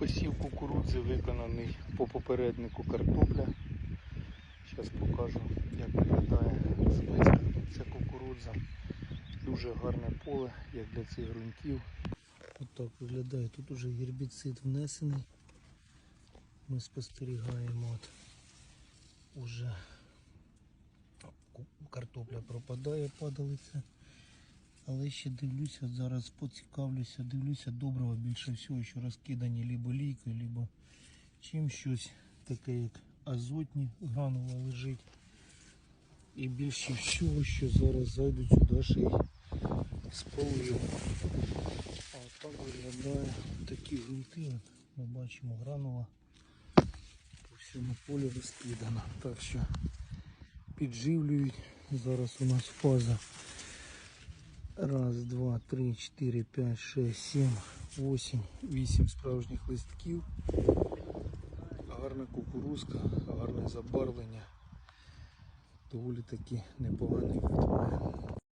Посів кукурудзи виконаний по попереднику картопля. Зараз покажу, як виглядає зблизька ця кукурудза. Дуже гарне поле, як для цих ґрунтів. Отак виглядає. Тут уже гербіцид внесений. Ми спостерігаємо от уже картопля пропадає, падалиця. Але ще дивлюся, зараз поцікавлюся, дивлюся доброго більше всього, що розкидані либо лійкою, либо чим щось таке, як азотні гранула лежить. І більше всього, що зараз зайдуть сюди ще й з. А так виглядає такі ґрунти. Ми бачимо гранула по всьому полю розкидана. Так що підживлюють. Зараз у нас фаза. Раз, два, три, чотири, п'ять, шесть, сім, вісім, вісім справжніх листків. Гарна кукурузка, гарне забарвлення. Доволі таки непоганий вид має.